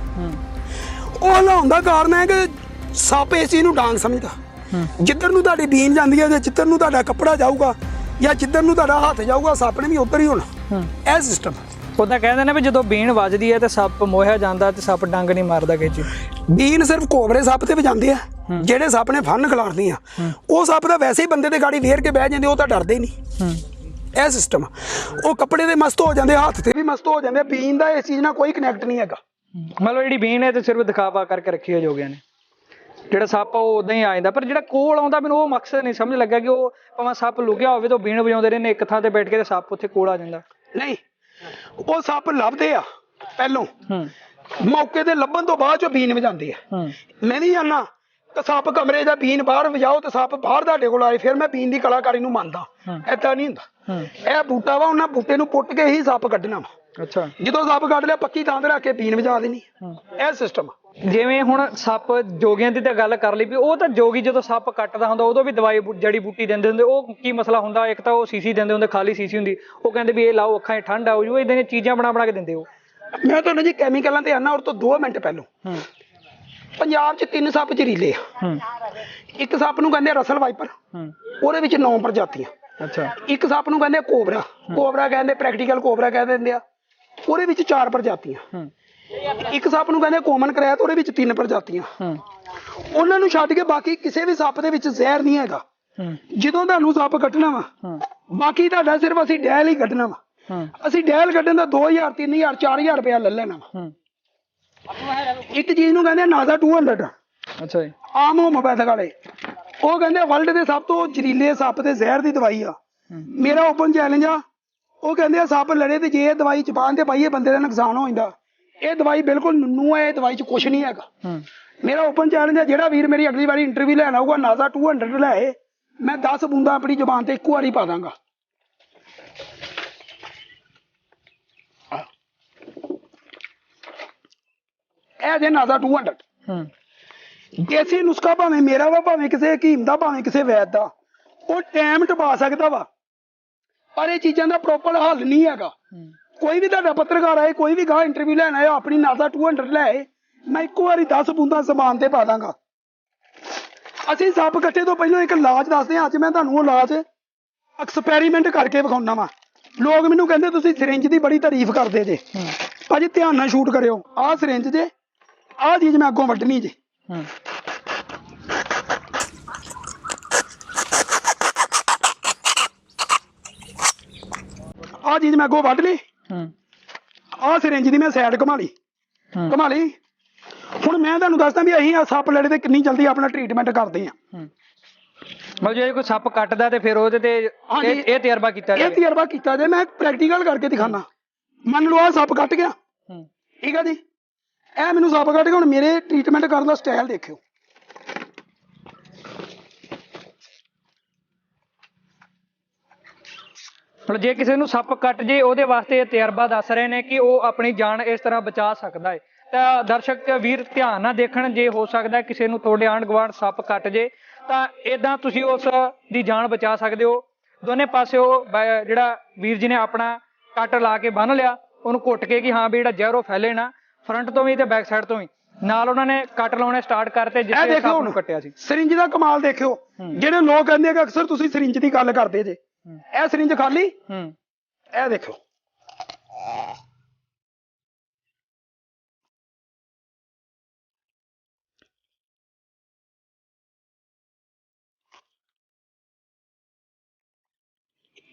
ਉਹ ਹਿਲਾਉਣ ਦਾ ਕਾਰਨ ਹੈ ਕਿ ਸੱਪ ਇਸ ਚੀਜ਼ ਨੂੰ ਡਾਂਗ ਸਮਝਦਾ। ਜਿੱਧਰ ਨੂੰ ਤੁਹਾਡੀ ਬੀਨ ਜਾਂਦੀ ਹੈ ਤੇ ਜਿੱਧਰ ਨੂੰ ਤੁਹਾਡਾ ਕੱਪੜਾ ਜਾਊਗਾ ਜਾਂ ਜਿੱਧਰ ਨੂੰ ਤੁਹਾਡਾ ਹੱਥ ਜਾਊਗਾ ਸੱਪ ਨੇ ਵੀ ਉੱਧਰ ਹੀ ਹੋਣਾ। ਇਹ ਸਿਸਟਮ ਉਦਾਂ ਕਹਿੰਦੇ ਨੇ ਵੀ ਜਦੋਂ ਬੀਨ ਵੱਜਦੀ ਹੈ ਤੇ ਸੱਪ ਮੋਹਿਆ ਜਾਂਦਾ ਤੇ ਸੱਪ ਡੰਗ ਨਹੀਂ ਮਾਰਦਾ ਕਿਸੇ ਚ ਬੀਨ ਸਿਰਫ ਕੋਬਰੇ ਸੱਪ ਤੇ ਵਜਾਉਂਦੇ ਆ ਜਿਹੜੇ ਸੱਪ ਨੇ ਫਨ ਖਿਲਾਰਦੇ ਆ। ਉਹ ਸੱਪ ਤਾਂ ਵੈਸੇ ਹੀ ਬੰਦੇ ਦੇ ਗਾੜੀ ਵੇਰ ਕੇ ਬਹਿ ਜਾਂਦੇ ਉਹ ਤਾਂ ਡਰਦੇ ਨਹੀਂ। ਇਹ ਸਿਸਟਮ ਉਹ ਕੱਪੜੇ ਦੇ ਮਸਤ ਹੋ ਜਾਂਦੇ ਹੱਥ ਤੇ ਵੀ ਮਸਤ ਹੋ ਜਾਂਦੇ ਬੀਨ ਦਾ ਇਸ ਚੀਜ਼ ਨਾਲ ਕੋਈ ਕਨੈਕਟ ਨਹੀਂ ਹੈਗਾ। ਮਤਲਬ ਜਿਹੜੀ ਬੀਨ ਹੈ ਤੇ ਸਿਰਫ ਦਿਖਾਵਾ ਕਰਕੇ ਰੱਖੀ ਹੈ ਜੋਗਿਆਂ ਨੇ। ਜਿਹੜਾ ਸੱਪ ਉਹ ਉਦਾਂ ਹੀ ਆ ਜਾਂਦਾ ਪਰ ਜਿਹੜਾ ਕੋਲ ਆਉਂਦਾ ਮੈਨੂੰ ਉਹ ਮਕਸਦ ਨਹੀਂ ਸਮਝ ਲੱਗਾ ਕਿ ਉਹ ਭਾਵੇਂ ਸੱਪ ਲੁਕਿਆ ਹੋਵੇ ਤਾਂ ਉਹ ਬੀਨ ਵਜਾਉਂਦੇ ਰਹੇ ਨੇ ਇੱਕ ਥਾਂ ਤੇ ਬੈਠ ਕੇ ਤੇ ਸੱਪ ਉੱਥੇ ਕੋਲ ਆ ਜਾਂਦਾ। ਨਹੀਂ ਉਹ ਸੱਪ ਲੱਭਦੇ ਆ ਪਹਿਲੋਂ। ਹੂੰ। ਮੌਕੇ ਤੇ ਲੱਭਣ ਤੋਂ ਬਾਅਦ ਚੋਂ ਬੀਨ ਵਜਾਉਂਦੇ ਆ। ਮੈਂ ਨਹੀਂ ਜਾਣਾ ਕਿ ਸੱਪ ਕਮਰੇ ਦਾ ਬੀਨ ਬਾਹਰ ਵਜਾਓ ਤੇ ਸੱਪ ਬਾਹਰ ਤੁਹਾਡੇ ਕੋਲ ਆਏ ਫਿਰ ਮੈਂ ਬੀਨ ਦੀ ਕਲਾਕਾਰੀ ਨੂੰ ਮੰਨਦਾ। ਏਦਾਂ ਨਹੀਂ ਹੁੰਦਾ। ਇਹ ਬੂਟਾ ਵਾ ਉਹਨਾਂ ਬੂਟੇ ਨੂੰ ਪੁੱਟ ਕੇ ਹੀ ਸੱਪ ਕੱਢਣਾ ਵਾ। ਅੱਛਾ। ਜਦੋਂ ਸੱਪ ਕੱਢ ਲਿਆ ਪੱਕੀ ਥਾਂ ਤੇ ਰੱਖ ਕੇ ਬੀਨ ਵਜਾ ਦੇਣੀ ਇਹ ਸਿਸਟਮ ਜਿਵੇਂ ਹੁਣ ਸੱਪ ਜੋਗੀਆਂ ਦੀ ਤਾਂ ਗੱਲ ਕਰ ਲਈ ਵੀ ਉਹ ਤਾਂ ਜੋਗੀ ਜਦੋਂ ਸੱਪ ਕੱਟਦਾ ਹੁੰਦਾ ਉਦੋਂ ਵੀ ਦਵਾਈ ਜੜੀ ਬੂਟੀ ਦਿੰਦੇ ਹੁੰਦੇ ਉਹ ਕੀ ਮਸਲਾ ਹੁੰਦਾ? ਇੱਕ ਤਾਂ ਉਹ ਸੀਸੀ ਦਿੰਦੇ ਹੁੰਦੇ ਖਾਲੀ ਸੀਸੀ ਹੁੰਦੀ। ਉਹ ਕਹਿੰਦੇ ਵੀ ਇਹ ਲਾਓ ਅੱਖਾਂ 'ਚ ਠੰਡ ਆਉ ਜੂ ਇਦਾਂ ਦੀਆਂ ਚੀਜ਼ਾਂ ਬਣਾ ਬਣਾ ਕੇ ਦਿੰਦੇ ਉਹ। ਮੈਂ ਤੁਹਾਨੂੰ ਜੀ ਕੈਮੀਕਲਾਂ ਤੇ ਆਣਾ ਔਰ ਤੋਂ 2 ਮਿੰਟ ਪਹਿਲੋਂ। ਹੂੰ। ਪੰਜਾਬ 'ਚ ਤਿੰਨ ਸੱਪ ਜ਼ਹਿਰੀਲੇ ਆ। ਇੱਕ ਸੱਪ ਨੂੰ ਕਹਿੰਦੇ ਰਸਲ ਵਾਈਪਰ। ਉਹਦੇ ਵਿੱਚ 9 ਪ੍ਰਜਾਤੀਆਂ। ਅੱਛਾ। ਇੱਕ ਸੱਪ ਨੂੰ ਕਹਿੰਦੇ ਕੋਬਰਾ। ਕੋਬਰਾ ਕਹਿੰਦੇ ਪ੍ਰੈਕਟੀਕਲ ਕੋਬਰਾ ਕਹਿ ਦਿੰਦੇ ਆ। ਉਹਦੇ ਵਿੱਚ 4 ਪ੍ਰਜਾਤੀਆਂ। ਇੱਕ ਸੱਪ ਨੂੰ ਕਹਿੰਦੇ ਕੋਮਨ ਕਰੈਤ ਉਹਦੇ ਵਿੱਚ 3 ਪ੍ਰਜਾਤੀਆਂ। ਉਹਨਾਂ ਨੂੰ ਛੱਡ ਕੇ ਬਾਕੀ ਕਿਸੇ ਵੀ ਸੱਪ ਦੇ ਵਿੱਚ ਜ਼ਹਿਰ ਨਹੀਂ ਹੈਗਾ। ਜਦੋਂ ਤੁਹਾਨੂੰ ਸੱਪ ਕੱਟਣਾ ਵਾ ਬਾਕੀ ਤੁਹਾਡਾ ਸਿਰਫ ਅਸੀਂ ਡੈਲ ਹੀ ਕੱਢਣਾ ਵਾ। ਅਸੀਂ ਡੈਲ ਕੱਢਣ ਦਾ 2000 3000 4000 ਰੁਪਇਆ ਲੈ ਲੈਣਾ ਵਾ। ਇੱਕ ਚੀਜ਼ ਨੂੰ ਕਹਿੰਦੇ ਆ ਨਾਜ਼ਾ 200 ਅੱਛਾ ਜੀ। ਆਮ ਹੋਮੋਪੈਥਿਕ ਵਾਲੇ। ਉਹ ਕਹਿੰਦੇ ਵਰਲਡ ਦੇ ਸਭ ਤੋਂ ਜ਼ਹਿਰੀਲੇ ਸੱਪ ਤੇ ਜ਼ਹਿਰ ਦੀ ਦਵਾਈ ਆ। ਮੇਰਾ ਓਪਨ ਚੈਲੰਜ ਆ। ਉਹ ਕਹਿੰਦੇ ਆ ਸੱਪ ਲੜੇ ਤੇ ਜੇ ਇਹ ਦਵਾਈ ਜ਼ਬਾਨ ਤੇ ਪਾਈਏ ਬੰਦੇ ਦਾ ਨੁਕਸਾਨ ਹੋ ਜਾਂਦਾ। ਇਹ ਦਵਾਈ ਬਿਲਕੁਲ ਨੁੰਨੂ ਹੈ ਇਹ ਦਵਾਈ 'ਚ ਕੁਝ ਨਹੀਂ ਹੈਗਾ। ਮੇਰਾ ਓਪਨ ਚੈਲੰਜ ਹੈ ਜਿਹੜਾ ਵੀਰ ਮੇਰੀ ਅਗਲੀ ਵਾਰੀ ਇੰਟਰਵਿਊ ਲੈਣ ਆਊਗਾ ਨਾਜ਼ਾ 200 ਲੈ ਮੈਂ 10 ਬੂੰਦਾਂ ਆਪਣੀ ਜ਼ਬਾਨ ਤੇ ਇੱਕੋ ਵਾਰੀ ਪਾ ਦਾਂਗਾ। ਇਹ ਜੇ ਨਾਜ਼ਾ 200 ਹੂੰ। ਦੇਸੀ ਨੁਸਖਾ ਭਾਵੇਂ ਮੇਰਾ ਵਾ ਭਾਵੇਂ ਕਿਸੇ ਹਕੀਮ ਦਾ ਭਾਵੇਂ ਕਿਸੇ ਵੈਦ ਦਾ ਉਹ ਟਾਈਮ ਟਪਾ ਸਕਦਾ ਵਾ। ਪਰ ਇਹ ਚੀਜ਼ਾਂ ਦਾ ਪ੍ਰੋਪਰ ਹੱਲ ਨਹੀਂ ਹੈਗਾ। ਕੋਈ ਵੀ ਤੁਹਾਡਾ ਪੱਤਰਕਾਰ ਆਏ ਕੋਈ ਵੀ ਗਾਹ ਇੰਟਰਵਿਊ ਲੈਣ ਆਏ ਆਪਣੀ ਨਾਜ਼ਾ 200 ਲੈ ਆਏ ਮੈਂ ਇੱਕੋ ਵਾਰੀ 10 ਬੂੰਦਾਂ ਜ਼ਬਾਨ ਤੇ ਪਾ ਦਾਂਗਾ। ਅਸੀਂ ਸੱਪ ਕੱਟੇ ਤੋਂ ਪਹਿਲਾਂ ਇੱਕ ਇਲਾਜ ਦੱਸਦੇ ਹਾਂ ਅੱਜ ਮੈਂ ਤੁਹਾਨੂੰ ਉਹ ਇਲਾਜ ਐਕਸਪੈਰੀਮੈਂਟ ਕਰਕੇ ਵਿਖਾਉਣਾ ਵਾ। ਲੋਕ ਮੈਨੂੰ ਕਹਿੰਦੇ ਤੁਸੀਂ ਸਿਰਿੰਜ ਦੀ ਬੜੀ ਤਾਰੀਫ ਕਰਦੇ ਜੇ। ਭਾਜੀ ਧਿਆਨ ਨਾਲ ਸ਼ੂਟ ਕਰਿਓ। ਆਹ ਸਿਰਿੰਜ ਜੇ ਆਹ ਚੀਜ਼ ਮੈਂ ਅੱਗੋਂ ਵੱਢਣੀ ਜੇ। ਹੂੰ। ਆਹ ਚੀਜ਼ ਮੈਂ ਅੱਗੋਂ ਵੱਢ ਲਈ। ਹੂੰ। ਆਹ ਸਿਰਿੰਜ ਦੀ ਮੈਂ ਸਾਈਡ ਘੁਮਾ ਲਈ। ਹੂੰ। ਘੁਮਾ ਲਈ। ਹੁਣ ਮੈਂ ਤੁਹਾਨੂੰ ਦੱਸਦਾ ਵੀ ਅਸੀਂ ਆ ਸੱਪ ਲੜੇ ਤੇ ਕਿੰਨੀ ਜਲਦੀ ਆਪਣਾ ਟ੍ਰੀਟਮੈਂਟ ਕਰਦੇ ਆ ਹੂੰ। ਮਤਲਬ ਜੇ ਕੋਈ ਸੱਪ ਕੱਟਦਾ ਤੇ ਫਿਰ ਉਹਦੇ ਤੇ ਹਾਂਜੀ। ਇਹ ਤਜਰਬਾ ਕੀਤਾ ਇਹ ਜਾਵੇ। ਤਜਰਬਾ ਕੀਤਾ ਜੇ ਮੈਂ ਪ੍ਰੈਕਟੀਕਲ ਕਰਕੇ ਦਿਖਾਣਾ ਮੰਨ ਲਓ ਆ ਸੱਪ ਕੱਟ ਗਿਆ। ਹੂੰ। ਠੀਕ ਆ ਜੀ। ਇਹ ਮੈਨੂੰ ਸੱਪ ਕੱਟ ਕੇ ਹੁਣ ਮੇਰੇ ਟ੍ਰੀਟਮੈਂਟ ਕਰਨ ਦਾ ਸਟਾਈਲ ਦੇਖਿਓ। ਹੁਣ ਜੇ ਕਿਸੇ ਨੂੰ ਸੱਪ ਕੱਟ ਜੇ, ਉਹਦੇ ਵਾਸਤੇ ਇਹ ਤਜਰਬਾ ਦੱਸ ਰਹੇ ਨੇ ਕਿ ਉਹ ਆਪਣੀ ਜਾਨ ਇਸ ਤਰ੍ਹਾਂ ਬਚਾ ਸਕਦਾ ਹੈ। ਤਾਂ ਦਰਸ਼ਕ ਵੀਰ, ਧਿਆਨ ਨਾਲ ਦੇਖਣ, ਜੇ ਹੋ ਸਕਦਾ ਕਿਸੇ ਨੂੰ ਤੁਹਾਡੇ ਆਂਢ ਗੁਆਂਢ ਸੱਪ ਕੱਟ ਜੇ, ਤਾਂ ਇਦਾਂ ਤੁਸੀਂ ਉਸ ਦੀ ਜਾਨ ਬਚਾ ਸਕਦੇ ਹੋ। ਦੋਨੇ ਪਾਸਿਓ ਬ- ਜਿਹੜਾ ਵੀਰ ਜੀ ਨੇ ਆਪਣਾ ਕੱਟ ਲਾ ਕੇ ਬੰਨ ਲਿਆ, ਉਹਨੂੰ ਘੁੱਟ ਕੇ ਕਿ ਹਾਂ ਵੀ ਜਿਹੜਾ ਜ਼ਹਿਰੋ ਫੈਲੇ ਨਾ ਫਰੰਟ ਤੋਂ ਵੀ ਤੇ ਬੈਕ ਸਾਈਡ ਤੋਂ ਵੀ। ਨਾਲ ਉਹਨਾਂ ਨੇ ਕੱਟ ਲਾਉਣੇ ਸਟਾਰਟ ਕਰਤੇ ਇਹ ਜਿੱਥੇ ਦੇਖੋ ਸੱਪ ਹੁਣ ਨੂੰ ਕੱਟਿਆ ਸੀ। ਸਿਰਿੰਜ ਦਾ ਕਮਾਲ ਦੇਖਿਓ। ਹੂੰ। ਜਿਹੜੇ ਲੋਕ ਕਹਿੰਦੇ ਆ ਕਿ ਅਕਸਰ ਤੁਸੀਂ ਸਿਰਿੰਜ ਦੀ ਗੱਲ ਕਰਦੇ ਜੇ। ਹੂੰ। ਇਹ ਸਿਰਿੰਜ ਖਾਲੀ? ਹੂੰ। ਇਹ ਦੇਖੋ।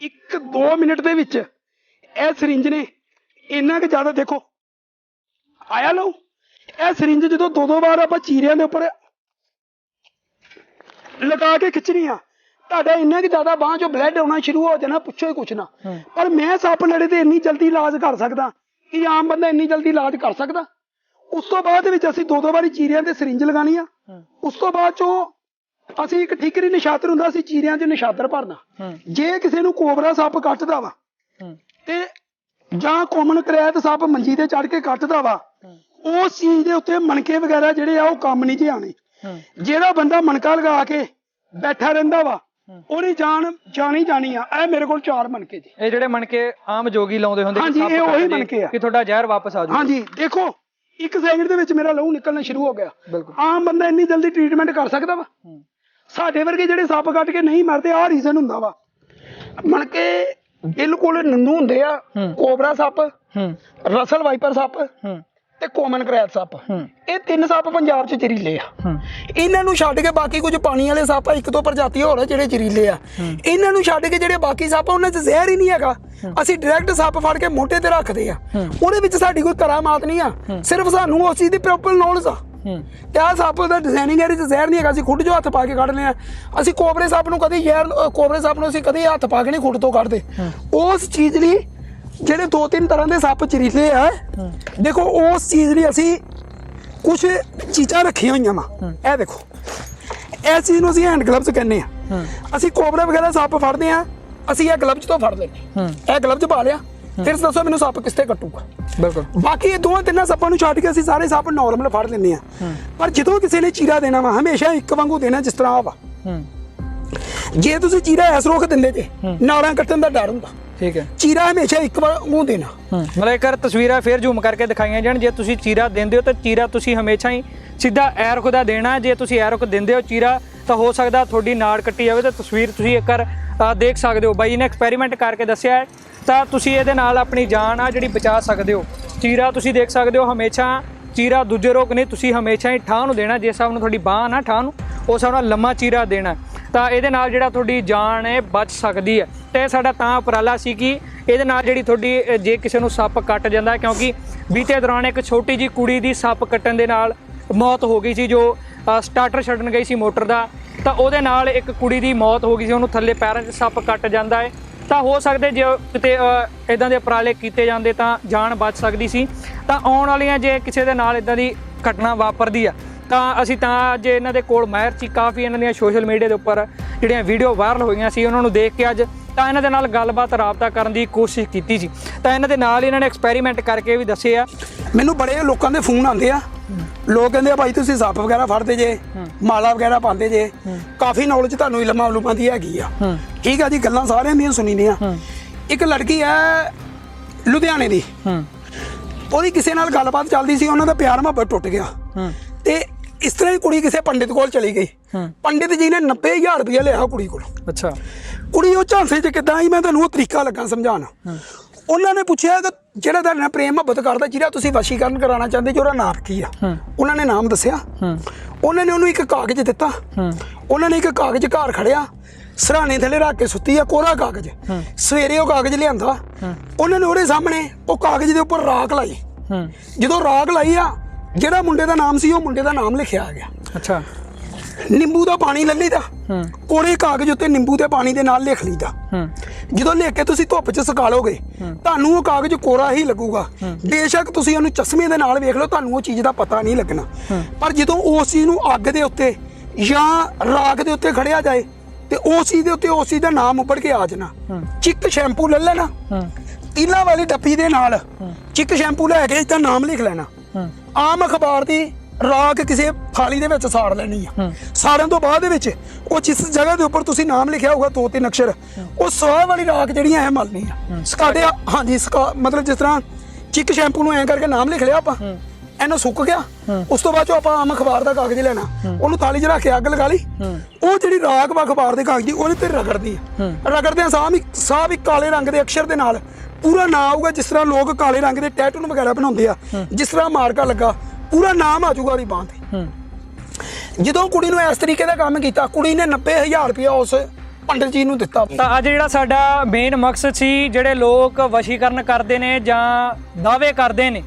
ਇੱਕ 2 ਮਿੰਟ ਦੇ ਵਿੱਚ ਇਹ ਸਿਰਿੰਜ ਨੇ ਇੰਨਾ ਕਿ ਜ਼ਿਆਦਾ ਦੇਖੋ ਆਇਆ ਲਓ ਇਹ ਸਿਰਿੰਜ ਜਦੋਂ ਦੋ ਦੋ ਵਾਰ ਆਪਾਂ ਚੀਰਿਆਂ ਦੇ ਉੱਪਰ ਲਗਾ ਕੇ ਖਿੱਚਣੀ ਆ ਤੁਹਾਡਾ ਇੰਨਾ ਕਿ ਜ਼ਿਆਦਾ ਬਾਂਹ ਚੋਂ ਬਲੱਡ ਆਉਣਾ ਸ਼ੁਰੂ ਹੋ ਜਾਣਾ ਪੁੱਛੋ ਹੀ ਕੁਛ ਨਾ। ਪਰ ਮੈਂ ਸੱਪ ਲੜੇ ਤੇ ਇੰਨੀ ਜਲਦੀ ਇਲਾਜ ਕਰ ਸਕਦਾ ਕਿ ਆਮ ਬੰਦਾ ਇੰਨੀ ਜਲਦੀ ਇਲਾਜ ਕਰ ਸਕਦਾ। ਉਸ ਤੋਂ ਬਾਅਦ ਵਿੱਚ ਅਸੀਂ ਦੋ ਦੋ ਵਾਰੀ ਚੀਰਿਆਂ ਤੇ ਸਰਿੰਜ ਲਗਾਣੀ ਆ। ਉਸ ਤੋਂ ਬਾਅਦ ਚੋਂ ਅਸੀਂ ਇੱਕ ਠੀਕਰੀ ਨਿਸ਼ਾਤਰ ਹੁੰਦਾ ਸੀ ਚੀਰਿਆਂ 'ਚ ਨਿਸ਼ਾਤਰ ਭਰਨਾ। ਜੇ ਕਿਸੇ ਨੂੰ ਕੋਬਰਾ ਸੱਪ ਕੱਟਦਾ ਵਾ ਤੇ ਜਾਂ ਕੋਮਨ ਕਰੈਤ ਸੱਪ ਮੰਜੀ ਤੇ ਚੜ ਕੇ ਕੱਟਦਾ ਵਾ ਉਸ ਚੀਜ਼ ਦੇ ਉੱਤੇ ਮਣਕੇ ਵਗੈਰਾ ਜਿਹੜੇ ਆ ਉਹ ਕੰਮ ਨਹੀਂ ਜੇ ਆਣੇ ਜਿਹੜਾ ਬੰਦਾ ਮਣਕਾ ਲਗਾ ਕੇ ਬੈਠਾ ਰਹਿੰਦਾ ਵਾ। ਉਹਦੀ ਜਾਨ ਜਾਣੀ ਜਾਣੀ ਆ। ਇਹ ਮੇਰੇ ਕੋਲ ਚਾਰ ਮਣਕੇ ਜੀ। ਇਹ ਜਿਹੜੇ ਮਣਕੇ ਆਮ ਜੋਗੀ ਲਾਉਂਦੇ ਹੁੰਦੇ ਹਾਂਜੀ, ਇਹ ਉਹੀ ਮਣਕੇ ਆ। ਕਿ ਤੁਹਾਡਾ ਜ਼ਹਿਰ ਵਾਪਸ ਆ ਜਾਊ। ਹਾਂਜੀ ਦੇਖੋ ਇੱਕ ਸੈਕਿੰਡ ਦੇ ਵਿੱਚ ਮੇਰਾ ਲਹੂ ਨਿਕਲਣਾ ਸ਼ੁਰੂ ਹੋ ਗਿਆ। ਆਮ ਬੰਦਾ ਇੰਨੀ ਜਲਦੀ ਟ੍ਰੀਟਮੈਂਟ ਕਰ ਸਕਦਾ ਵਾ। ਸਾਡੇ ਵਰਗੇ ਜਿਹੜੇ ਸੱਪ ਕੱਟ ਕੇ ਨਹੀਂ ਮਰਦੇ ਆਹ ਰੀਜ਼ਨ ਹੁੰਦਾ ਵਾ। ਮਣ ਕੇ ਬਿਲਕੁਲ ਨੰਨੂ ਹੁੰਦੇ ਆ। ਕੋਬਰਾ ਸੱਪ ਹੂੰ। ਰਸਲ ਵਾਈਪਰ ਸੱਪ। ਹੂੰ। ਤੇ ਕੋਮਨ ਕਰੈਤ ਸੱਪ। ਇਹ ਤਿੰਨ ਸੱਪ ਪੰਜਾਬ 'ਚ ਜ਼ਹਿਰੀਲੇ ਆ। ਇਹਨਾਂ ਨੂੰ ਛੱਡ ਕੇ ਬਾਕੀ ਕੁਝ ਪਾਣੀ ਵਾਲੇ ਸੱਪ ਆ ਇੱਕ ਦੋ ਪ੍ਰਜਾਤੀ ਹੋਰ ਆ ਜਿਹੜੇ ਜ਼ਹਿਰੀਲੇ ਆ। ਇਹਨਾਂ ਨੂੰ ਛੱਡ ਕੇ ਜਿਹੜੇ ਬਾਕੀ ਸੱਪ ਆ ਉਹਨਾਂ 'ਚ ਜ਼ਹਿਰ ਹੀ ਨਹੀਂ ਹੈਗਾ। ਅਸੀਂ ਡਾਇਰੈਕਟ ਸੱਪ ਫੜ ਕੇ ਮੋਢੇ ਤੇ ਰੱਖਦੇ ਆ। ਉਹਦੇ ਵਿੱਚ ਸਾਡੀ ਕੋਈ ਕਰਾਮਾਤ ਨਹੀਂ ਆ। ਸਿਰਫ ਸਾਨੂੰ ਉਸ ਚੀਜ਼ ਦੀ ਪ੍ਰੋਪਰ ਨੌਲੇਜ ਆ। ਤੇ ਆਹ ਸੱਪ ਦਾ ਡਿਜ਼ਾਈਨਿੰਗ ਇਹਦੇ 'ਚ ਜ਼ਹਿਰ ਨਹੀਂ ਹੈਗਾ। ਅਸੀਂ ਖੁੱਡ ਜੋ ਹੱਥ ਪਾ ਕੇ ਕੱਢ ਲਿਆ। ਅਸੀਂ ਕੋਬਰੇ ਸੱਪ ਨੂੰ ਕਦੇ ਜ਼ਹਿਰ ਕੋਬਰੇ ਸੱਪ ਨੂੰ ਅਸੀਂ ਕਦੇ ਹੱਥ ਪਾ ਕੇ ਨਹੀਂ ਖੁੱਡ ਤੋਂ ਕੱਢਦੇ। ਉਸ ਚੀਜ਼ ਲਈ ਜਿਹੜੇ ਦੋ ਤਿੰਨ ਤਰ੍ਹਾਂ ਦੇ ਸੱਪ ਚਰੀਲੇ ਆ ਦੇਖੋ ਉਸ ਚੀਜ਼ ਲਈ ਅਸੀਂ ਕੁਝ ਚੀਜ਼ਾਂ ਰੱਖੀਆਂ ਹੋਈਆਂ ਵਾ। ਇਹ ਦੇਖੋ ਇਸ ਚੀਜ਼ ਨੂੰ ਅਸੀਂ ਹੈਂਡ ਗਲਵਸ ਕਹਿੰਦੇ ਆ। ਅਸੀਂ ਕੋਬਰਾ ਵਗੈਰਾ ਸੱਪ ਫੜਦੇ ਆ ਅਸੀਂ ਇਹ ਗਲਵਸ ਤੋਂ ਫੜ ਲੈਂਦੇ ਇਹ ਗਲਵਸ ਪਾ ਲਿਆ ਫਿਰ ਦੱਸੋ ਮੈਨੂੰ ਸੱਪ ਕਿਸ ਤੇ ਕੱਟੂਗਾ? ਬਿਲਕੁਲ। ਬਾਕੀ ਇਹ ਦੋਵਾਂ ਤਿੰਨਾਂ ਸੱਪਾਂ ਨੂੰ ਛੱਡ ਕੇ ਅਸੀਂ ਸਾਰੇ ਸੱਪ ਨਾਰਮਲ ਫੜ ਲੈਂਦੇ ਆ। ਪਰ ਜਦੋਂ ਕਿਸੇ ਨੇ ਚੀਰਾ ਦੇਣਾ ਵਾ ਹਮੇਸ਼ਾ ਇੱਕ ਵਾਂਗੂ ਦੇਣਾ ਜਿਸ ਤਰ੍ਹਾਂ ਆ ਵਾ। ਜੇ ਤੁਸੀਂ ਚੀਰਾ ਐਸ ਰੋਕ ਦਿੰਦੇ ਜੇ ਨਾੜਾਂ ਕੱਟਣ ਦਾ ਡਰ ਹੁੰਦਾ ਠੀਕ ਹੈ। ਚੀਰਾ ਹਮੇਸ਼ਾ ਇੱਕ ਵਾਂਗੂ ਦੇਣਾ। ਹੂੰ। ਮਤਲਬ ਇੱਕ ਵਾਰ ਤਸਵੀਰਾਂ ਫੇਰ ਜ਼ੂਮ ਕਰਕੇ ਦਿਖਾਈਆਂ ਜਾਣ। ਜੇ ਤੁਸੀਂ ਚੀਰਾ ਦਿੰਦੇ ਹੋ ਤਾਂ ਚੀਰਾ ਤੁਸੀਂ ਹਮੇਸ਼ਾ ਹੀ ਸਿੱਧਾ ਐ ਰੁਖ ਦਾ ਦੇਣਾ। ਜੇ ਤੁਸੀਂ ਐ ਰੁਖ ਦਿੰਦੇ ਹੋ ਚੀਰਾ ਤਾਂ ਹੋ ਸਕਦਾ ਤੁਹਾਡੀ ਨਾੜ ਕੱਟੀ ਜਾਵੇ। ਤਾਂ ਤਸਵੀਰ ਤੁਸੀਂ ਇੱਕ ਵਾਰ ਦੇਖ ਸਕਦੇ ਹੋ। ਬਾਈ ਨੇ ਐਕਸਪੈਰੀਮੈਂਟ ਕਰਕੇ ਦੱਸਿਆ ਤਾਂ ਤੁਸੀਂ ਇਹਦੇ ਨਾਲ ਆਪਣੀ ਜਾਨ ਆ ਜਿਹੜੀ ਬਚਾ ਸਕਦੇ ਹੋ। ਚੀਰਾ ਤੁਸੀਂ ਦੇਖ ਸਕਦੇ ਹੋ ਹਮੇਸ਼ਾ ਚੀਰਾ ਦੂਜੇ ਰੋਗ ਨੇ ਤੁਸੀਂ ਹਮੇਸ਼ਾ ਹੀ ਠਾਹ ਨੂੰ ਦੇਣਾ ਜਿਸ ਹਿਸਾਬ ਨਾਲ ਤੁਹਾਡੀ ਬਾਹ ਨਾ ਠਾਹ ਨੂੰ, ਉਸ ਹਿਸਾਬ ਨਾਲ ਲੰਮਾ ਚੀਰਾ ਦੇਣਾ। ਤਾਂ ਇਹਦੇ ਨਾਲ ਜਿਹੜਾ ਤੁਹਾਡੀ ਜਾਨ ਹੈ, ਬਚ ਸਕਦੀ ਹੈ। ਤੇ ਇਹ ਸਾਡਾ ਤਾਂ ਉਪਰਾਲਾ ਸੀ ਕਿ ਇਹਦੇ ਨਾਲ ਜਿਹੜੀ ਤੁਹਾਡੀ ਜੇ ਕਿਸੇ ਨੂੰ ਸੱਪ ਕੱਟ ਜਾਂਦਾ ਕਿਉਂਕਿ ਬੀਤੇ ਦੌਰਾਨ ਇੱਕ ਛੋਟੀ ਜੀ ਕੁੜੀ ਦੀ ਸੱਪ ਕੱਟਣ ਦੇ ਨਾਲ ਮੌਤ ਹੋ ਗਈ ਸੀ, ਜੋ ਸਟਾਰਟਰ ਛੱਡਣ ਗਈ ਸੀ ਮੋਟਰ ਦਾ। ਤਾਂ ਉਹਦੇ ਨਾਲ ਇੱਕ ਕੁੜੀ ਦੀ ਮੌਤ ਹੋ ਗਈ ਸੀ, ਉਹਨੂੰ ਥੱਲੇ ਪੈਰਾਂ 'ਚ ਸੱਪ ਕੱਟ ਜਾਂਦਾ ਹੈ। ਤਾਂ ਹੋ ਸਕਦੇ ਜੇ ਕਿਤੇ ਇਦਾਂ ਦੇ ਉਪਰਾਲੇ ਕੀਤੇ ਜਾਂਦੇ ਤਾਂ ਜਾਨ ਬਚ ਸਕਦੀ ਸੀ। ਤਾਂ ਆਉਣ ਵਾਲੀਆਂ ਜੇ ਕਿਸੇ ਦੇ ਨਾਲ ਇਦਾਂ ਦੀ ਘਟਨਾ ਵਾਪਰਦੀ ਆ ਤਾਂ ਅਸੀਂ ਤਾਂ ਅੱਜ ਇਹਨਾਂ ਦੇ ਕੋਲ ਮਾਹਿਰ ਸੀ ਕਾਫੀ ਇਹਨਾਂ ਦੀਆਂ ਸੋਸ਼ਲ ਮੀਡੀਆ ਦੇ ਉੱਪਰ ਜਿਹੜੀਆਂ ਵੀਡੀਓ ਵਾਇਰਲ ਹੋਈਆਂ ਸੀ ਉਹਨਾਂ ਨੂੰ ਦੇਖ ਕੇ ਅੱਜ ਤਾਂ ਇਹਨਾਂ ਦੇ ਨਾਲ ਗੱਲਬਾਤ ਰਾਬਤਾ ਕਰਨ ਦੀ ਕੋਸ਼ਿਸ਼ ਕੀਤੀ ਸੀ। ਤਾਂ ਇਹਨਾਂ ਦੇ ਨਾਲ ਇਹਨਾਂ ਨੇ ਐਕਸਪੈਰੀਮੈਂਟ ਕਰਕੇ ਵੀ ਦੱਸੇ ਆ। ਮੈਨੂੰ ਬੜੇ ਲੋਕਾਂ ਦੇ ਫੋਨ ਆਉਂਦੇ ਆ। ਲੋਕ ਕਹਿੰਦੇ ਆ ਭਾਈ ਤੁਸੀਂ ਸੱਪ ਵਗੈਰਾ ਫੜਦੇ ਜੇ ਮਾਲਾ ਵਗੈਰਾ ਪਾਉਂਦੇ ਜੇ ਕਾਫੀ ਨੌਲੇਜ ਤੁਹਾਨੂੰ ਇਲਮਾਂ ਉਲਮਾਂ ਦੀ ਹੈਗੀ ਆ। ਠੀਕ ਆ ਜੀ ਗੱਲਾਂ ਸਾਰਿਆਂ ਦੀਆਂ ਸੁਣੀਦੀਆਂ ਇੱਕ ਲੜਕੀ ਹੈ ਲੁਧਿਆਣੇ ਦੀ। ਉਹਦੀ ਕਿਸੇ ਨਾਲ ਗੱਲਬਾਤ ਚੱਲਦੀ ਸੀ ਉਹਨਾਂ ਦਾ ਪਿਆਰ ਮੁਹੱਬਤ ਟੁੱਟ ਗਿਆ। ਤੇ ਇਸ ਤਰ੍ਹਾਂ ਹੀ ਕੁੜੀ ਕਿਸੇ ਪੰਡਿਤ ਕੋਲ ਚਲੀ ਗਈ। ਪੰਡਿਤ ਜੀ ਨੇ 90000 ਰੁਪਏ ਲਿਆ ਕੁੜੀ ਕੋਲ। ਅੱਛਾ। ਕੁੜੀ ਉਹ ਝਾਂਸੇ 'ਚ ਕਿੱਦਾਂ ਆਈ ਮੈਂ ਤੁਹਾਨੂੰ ਉਹ ਤਰੀਕਾ ਲੱਗਾ ਸਮਝਾਉਣ। ਉਹਨਾਂ ਨੇ ਪੁੱਛਿਆ ਕਿ ਜਿਹੜਾ ਤੁਹਾਡੇ ਨਾਲ ਪ੍ਰੇਮ ਮੁਹੱਬਤ ਕਰਦਾ ਜਿਹੜਾ ਤੁਸੀਂ ਵਸ਼ੀਕਰਨ ਕਰਾਉਣਾ ਚਾਹੁੰਦੇ ਜੀ ਉਹਦਾ ਨਾਮ ਕੀ ਆ? ਉਹਨਾਂ ਨੇ ਨਾਮ ਦੱਸਿਆ। ਉਹਨਾਂ ਨੇ ਉਹਨੂੰ ਇੱਕ ਕਾਗਜ਼ ਦਿੱਤਾ। ਉਹਨਾਂ ਨੇ ਇੱਕ ਕਾਗਜ਼ ਘਰ ਖੜਿਆ। ਸਰਾਣੇ ਥੱਲੇ ਰੱਖ ਕੇ ਸੁੱਤੀ ਆ ਕੋਰਾ ਕਾਗਜ਼। ਸਵੇਰੇ ਉਹ ਕਾਗਜ਼ ਲਿਆਂਦਾ। ਉਹਨਾਂ ਨੇ ਉਹਦੇ ਸਾਹਮਣੇ ਉਹ ਕਾਗਜ਼ ਦੇ ਉੱਪਰ ਰਾਖ ਲਾਈ। ਜਦੋਂ ਰਾਗ ਲਾਈ ਆ ਜਿਹੜਾ ਮੁੰਡੇ ਦਾ ਨਾਮ ਸੀ ਉਹ ਮੁੰਡੇ ਦਾ ਨਾਮ ਲਿਖਿਆ ਆ ਗਿਆ। ਅੱਛਾ। ਨਿੰਬੂ ਦਾ ਪਾਣੀ ਲੈ ਲਈਦਾ। ਕੋਰੇ ਕਾਗਜ਼ ਉੱਤੇ ਨਿੰਬੂ ਦੇ ਪਾਣੀ ਦੇ ਨਾਲ ਲਿਖ ਲਈਦਾ। ਜਦੋਂ ਲਿਖ ਕੇ ਤੁਸੀਂ ਧੁੱਪ 'ਚ ਸੁਕਾ ਲੋਗੇ ਤੁਹਾਨੂੰ ਉਹ ਕਾਗਜ਼ ਕੋਰਾ ਹੀ ਲੱਗੂਗਾ। ਬੇਸ਼ੱਕ ਤੁਸੀਂ ਉਹਨੂੰ ਚਸ਼ਮੇ ਦੇ ਨਾਲ ਵੇਖ ਲਓ ਤੁਹਾਨੂੰ ਉਹ ਚੀਜ਼ ਦਾ ਪਤਾ ਨਹੀਂ ਲੱਗਣਾ। ਪਰ ਜਦੋਂ ਉਸ ਚੀਜ਼ ਨੂੰ ਅੱਗ ਦੇ ਉੱਤੇ ਜਾਂ ਰਾਖ ਦੇ ਉੱਤੇ ਖੜਿਆ ਜਾਏ ਤੇ ਉਸ ਚੀਜ਼ ਦੇ ਉੱਤੇ ਉਸ ਚੀਜ਼ ਦਾ ਨਾਮ ਉੱਪੜ ਕੇ ਆ ਜਾਣਾ। ਚਿੱਕ ਸ਼ੈਂਪੂ ਲੈ ਲੈਣਾ। ਤੀਲਾ ਵਾਲੀ ਡੱਬੀ ਦੇ ਨਾਲ ਚਿੱਕ ਸ਼ੈਂਪੂ ਲੈ ਕੇ ਇਦਾਂ ਨਾਮ ਲਿਖ ਲੈਣਾ। ਆਮ ਅਖਬਾਰ ਦੀ ਰਾਖ ਕਿਸੇ ਥਾਲੀ ਦੇ ਵਿੱਚ ਸਾੜ ਲੈਣੀ ਆ। ਸਾੜਨ ਤੋਂ ਬਾਅਦ ਦੇ ਵਿੱਚ ਉਹ ਜਿਸ ਜਗ੍ਹਾ ਦੇ ਉੱਪਰ ਤੁਸੀਂ ਨਾਮ ਲਿਖਿਆ ਹੋਊਗਾ ਦੋ ਤਿੰਨ ਅਕਸ਼ਰ ਉਹ ਸਵਾਹ ਵਾਲੀ ਰਾਖ ਜਿਹੜੀਆਂ ਹੈ ਮਲਣੀ ਆ। ਸਕਾਡੇ ਹਾਂਜੀ ਸਕਾ ਮਤਲਬ ਜਿਸ ਤਰ੍ਹਾਂ ਚਿੱਕ ਸ਼ੈਂਪੂ ਨੂੰ ਐਂ ਕਰਕੇ ਨਾਮ ਲਿਖ ਲਿਆ ਆਪਾਂ। ਇਹਨੂੰ ਸੁੱਕ ਗਿਆ। ਉਸ ਤੋਂ ਬਾਅਦ ਚੋਂ ਆਪਾਂ ਆਮ ਅਖਬਾਰ ਦਾ ਕਾਗਜ਼ ਲੈਣਾ। ਉਹਨੂੰ ਥਾਲੀ 'ਚ ਰੱਖ ਕੇ ਅੱਗ ਲਗਾ ਲਈ। ਉਹ ਜਿਹੜੀ ਰਾਖ ਵਾ ਅਖਬਾਰ ਦੇ ਕਾਗਜ਼ ਦੀ, ਉਹਦੇ ਤੇ ਰਗੜਦੀ ਆ। ਰਗੜਦੇ ਆ ਸਾਹ ਵੀ ਸਾਹ ਵੀ ਕਾਲੇ ਰੰਗ ਦੇ ਅਕਸ਼ਰ ਦੇ ਨਾਲ। ਪੂਰਾ ਨਾਮ ਆਊਗਾ ਜਿਸ ਤਰ੍ਹਾਂ ਲੋਕ ਕਾਲੇ ਰੰਗ ਦੇ ਟੈਟੂ ਵਗੈਰਾ ਬਣਾਉਂਦੇ ਆ। ਜਿਸ ਤਰ੍ਹਾਂ ਮਾਰਕਾ ਲੱਗਾ, ਪੂਰਾ ਨਾਮ ਆ ਜਾਊਗਾ ਉਹਦੀ ਬਾਂਹ ਤੇ। ਜਦੋਂ ਕੁੜੀ ਨੂੰ ਇਸ ਤਰੀਕੇ ਦਾ ਕੰਮ ਕੀਤਾ, ਕੁੜੀ ਨੇ 90000 ਰੁਪਇਆ ਉਸ ਪੰਡਿਤ ਜੀ ਨੂੰ ਦਿੱਤਾ। ਤਾਂ ਅੱਜ ਜਿਹੜਾ ਸਾਡਾ ਮੇਨ ਮਕਸਦ ਸੀ, ਜਿਹੜੇ ਲੋਕ ਵਸ਼ੀਕਰਨ ਕਰਦੇ ਨੇ ਜਾਂ ਦਾਅਵੇ ਕਰਦੇ ਨੇ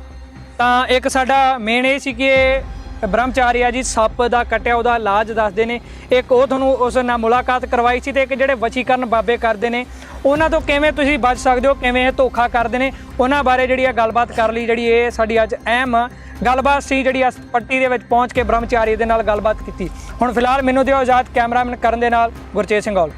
ਤਾਂ ਇੱਕ ਸਾਡਾ ਮੇਨ ਇਹ ਸੀ ਕਿ ਇਹ ਬ੍ਰਹਮਚਾਰੀ ਆ ਜੀ, ਸੱਪ ਦਾ ਕੱਟਿਆ, ਉਹਦਾ ਇਲਾਜ ਦੱਸਦੇ ਨੇ। ਇੱਕ ਉਹ ਤੁਹਾਨੂੰ ਉਸ ਨਾਲ ਮੁਲਾਕਾਤ ਕਰਵਾਈ ਸੀ ਤੇ ਇੱਕ ਜਿਹੜੇ ਵਸ਼ੀਕਰਨ ਬਾਬੇ ਕਰਦੇ ਨੇ, ਉਹਨਾਂ ਤੋਂ ਕਿਵੇਂ ਤੁਸੀਂ ਬਚ ਸਕਦੇ ਹੋ, ਕਿਵੇਂ ਇਹ ਧੋਖਾ ਕਰਦੇ ਨੇ, ਉਹਨਾਂ ਬਾਰੇ ਜਿਹੜੀ ਆ ਗੱਲਬਾਤ ਕਰ ਲਈ, ਜਿਹੜੀ ਇਹ ਸਾਡੀ ਅੱਜ ਅਹਿਮ ਗੱਲਬਾਤ ਸੀ, ਜਿਹੜੀ ਇਸ ਪੱਟੀ ਦੇ ਵਿੱਚ ਪਹੁੰਚ ਕੇ ਬ੍ਰਹਮਚਾਰੀ ਦੇ ਨਾਲ ਗੱਲਬਾਤ ਕੀਤੀ। ਹੁਣ ਫਿਲਹਾਲ ਮੈਨੂੰ ਦਿਓ ਆਜ਼ਾਦ ਕੈਮਰਾਮੈਨ ਕਰਨ ਦੇ ਨਾਲ ਗੁਰਚੇਤ ਸਿੰਘ ਔਲ।